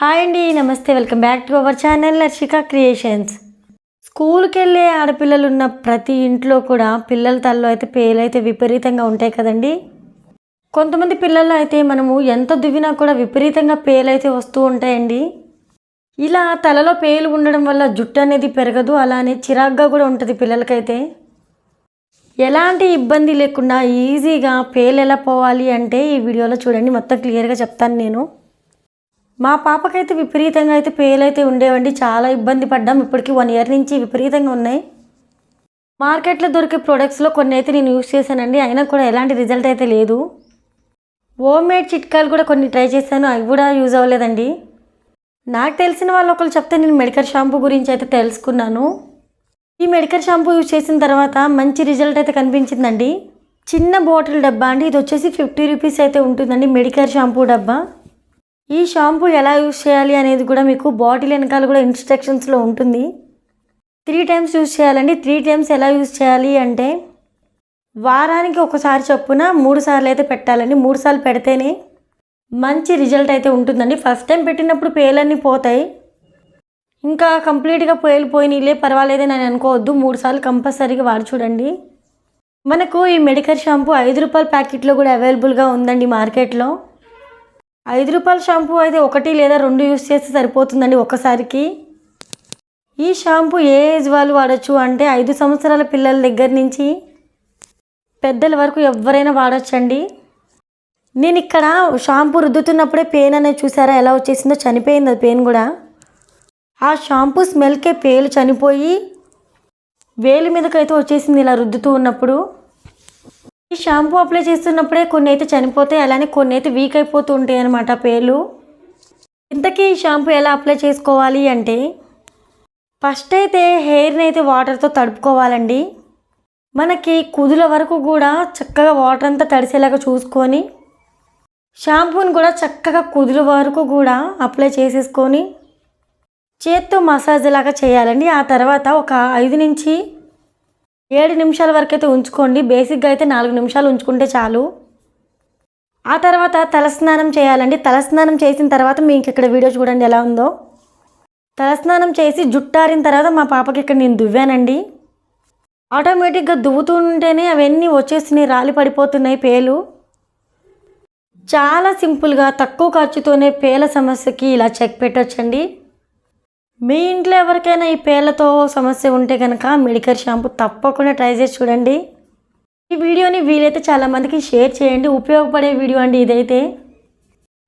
Hi అండి నమస్తే. Welcome back to our channel Harshika creations. స్కూల్కి వెళ్ళే ఆడపిల్లలు ఉన్న ప్రతి ఇంట్లో కూడా పిల్లల తల్లో అయితే పేలు అయితే విపరీతంగా ఉంటాయి కదండి. కొంతమంది పిల్లల్లో అయితే మనము ఎంత దువ్వినా కూడా విపరీతంగా పేలు అయితే వస్తూ ఉంటాయండి. ఇలా తలలో పేలు ఉండడం వల్ల జుట్టు అనేది పెరగదు అలానే చిరాగ్గా కూడా ఉంటుంది పిల్లలకైతే. ఎలాంటి ఇబ్బంది లేకుండా ఈజీగా పేలు ఎలా పోవాలి అంటే ఈ వీడియోలో చూడండి మొత్తం క్లియర్గా చెప్తాను నేను. మా పాపకైతే విపరీతంగా అయితే పేలైతే ఉండేవండి. చాలా ఇబ్బంది పడ్డాం. ఇప్పటికి వన్ ఇయర్ నుంచి విపరీతంగా ఉన్నాయి. మార్కెట్లో దొరికే ప్రొడక్ట్స్లో కొన్ని అయితే నేను యూస్ చేశానండి. అయినా కూడా ఎలాంటి రిజల్ట్ అయితే లేదు. హోమ్ మేడ్ చిట్కాలు కూడా కొన్ని ట్రై చేశాను. అవి కూడా యూజ్ అవ్వలేదండి. నాకు తెలిసిన వాళ్ళు ఒకరు చెప్తే నేను మెడికల్ షాంపూ గురించి అయితే తెలుసుకున్నాను. ఈ మెడికల్ షాంపూ యూజ్ చేసిన తర్వాత మంచి రిజల్ట్ అయితే కనిపించిందండి. చిన్న బాటిల్ డబ్బా అండి. ఇది వచ్చేసి ఫిఫ్టీ రూపీస్ అయితే ఉంటుందండి మెడికల్ షాంపూ డబ్బా. ఈ షాంపూ ఎలా యూజ్ చేయాలి అనేది కూడా మీకు బాటిల్ వెనకాల కూడా ఇన్స్ట్రక్షన్స్లో ఉంటుంది. త్రీ టైమ్స్ యూజ్ చేయాలండి. త్రీ టైమ్స్ ఎలా యూజ్ చేయాలి అంటే వారానికి ఒకసారి చొప్పున మూడు సార్లు అయితే పెట్టాలండి. మూడు సార్లు పెడితేనే మంచి రిజల్ట్ అయితే ఉంటుందండి. ఫస్ట్ టైం పెట్టినప్పుడు పేలన్నీ పోతాయి. ఇంకా కంప్లీట్గా పేలిపోయినలే పర్వాలేదని అని అనుకోవద్దు. మూడు సార్లు కంపల్సరీగా వాడి చూడండి. మనకు ఈ మెడికల్ షాంపూ ఐదు రూపాయల ప్యాకెట్లో కూడా అవైలబుల్గా ఉందండి మార్కెట్లో. ఐదు రూపాయల షాంపూ అయితే ఒకటి లేదా రెండు యూస్ చేస్తే సరిపోతుందండి ఒక్కసారికి. ఈ షాంపూ ఏ ఏజ్ వాళ్ళు వాడచ్చు అంటే ఐదు సంవత్సరాల పిల్లల దగ్గర నుంచి పెద్దల వరకు ఎవరైనా వాడచ్చండి. నేను ఇక్కడ షాంపూ రుద్దుతున్నప్పుడే పెయిన్ అనేది చూసారా? ఎలా వచ్చేసిందో? చనిపోయింది అది పెయిన్ కూడా. ఆ షాంపూ స్మెల్కే పేలు చనిపోయి వేలు మీదకైతే వచ్చేసింది ఇలా రుద్దుతూ ఉన్నప్పుడు. ఈ షాంపూ అప్లై చేస్తున్నప్పుడే కొన్ని అయితే చనిపోతాయి అలానే కొన్ని అయితే వీక్ అయిపోతూ ఉంటాయి అనమాట పేర్లు. ఇంతకీ ఈ షాంపూ ఎలా అప్లై చేసుకోవాలి అంటే ఫస్ట్ అయితే హెయిర్ని అయితే వాటర్తో తడుపుకోవాలండి. మనకి కుదుల వరకు కూడా చక్కగా వాటర్ అంతా తడిసేలాగా చూసుకొని షాంపూని కూడా చక్కగా కుదుల వరకు కూడా అప్లై చేసేసుకొని చేత్తో మసాజ్ లాగా చేయాలండి. ఆ తర్వాత ఒక ఐదు నుంచి ఏడు నిమిషాల వరకు అయితే ఉంచుకోండి. బేసిక్గా అయితే నాలుగు నిమిషాలు ఉంచుకుంటే చాలు. ఆ తర్వాత తలస్నానం చేయాలండి. తలస్నానం చేసిన తర్వాత మీకు ఇక్కడ వీడియో చూడండి ఎలా ఉందో. తలస్నానం చేసి జుట్టారిన తర్వాత మా పాపకి ఇక్కడ నేను దువ్వానండి. ఆటోమేటిక్గా దువ్వుతుంటేనే అవన్నీ వచ్చేస్తున్నాయి రాలి పడిపోతున్నాయి పేలు. చాలా సింపుల్గా తక్కువ ఖర్చుతోనే పేల సమస్యకి ఇలా చెక్ పెట్టొచ్చండి. మీ ఇంట్లో ఎవరికైనా ఈ పేర్లతో సమస్య ఉంటే కనుక మెడికల్ షాంపూ తప్పకుండా ట్రై చేసి చూడండి. ఈ వీడియోని వీలైతే చాలామందికి షేర్ చేయండి. ఉపయోగపడే వీడియో అండి ఇదైతే.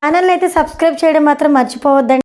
ఛానల్ని అయితే సబ్స్క్రైబ్ చేయడం మాత్రం మర్చిపోవద్దండి.